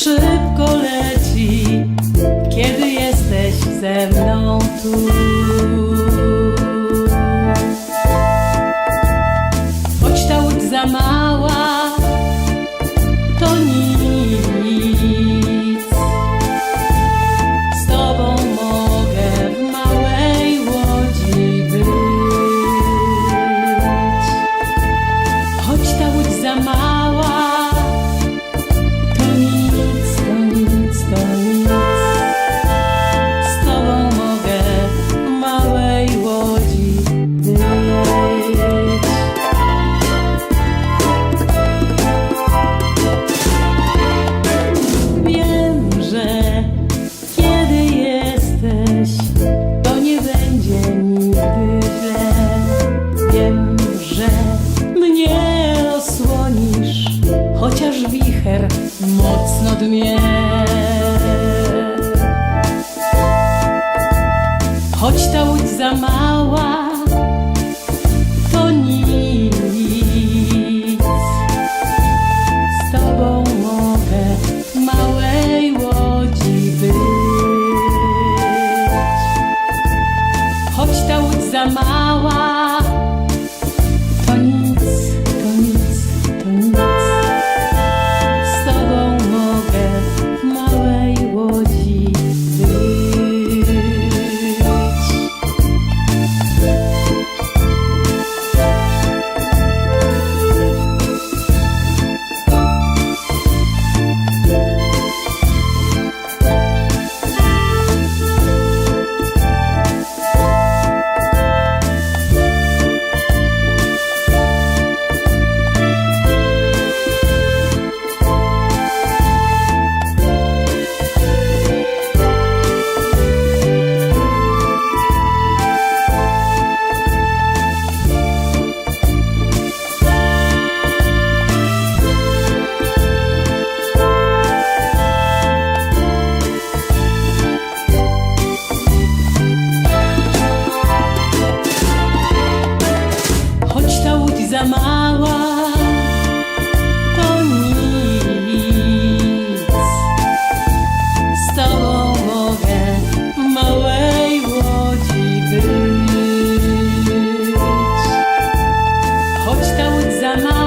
是 studnie. Choć ta łódź za mała, to nic. Z tobą mogę małej łodzi być. Choć ta łódź za mała, za mała, to nic. Z tobą mogę w małej łodzi być. Choć ta łódź za mała,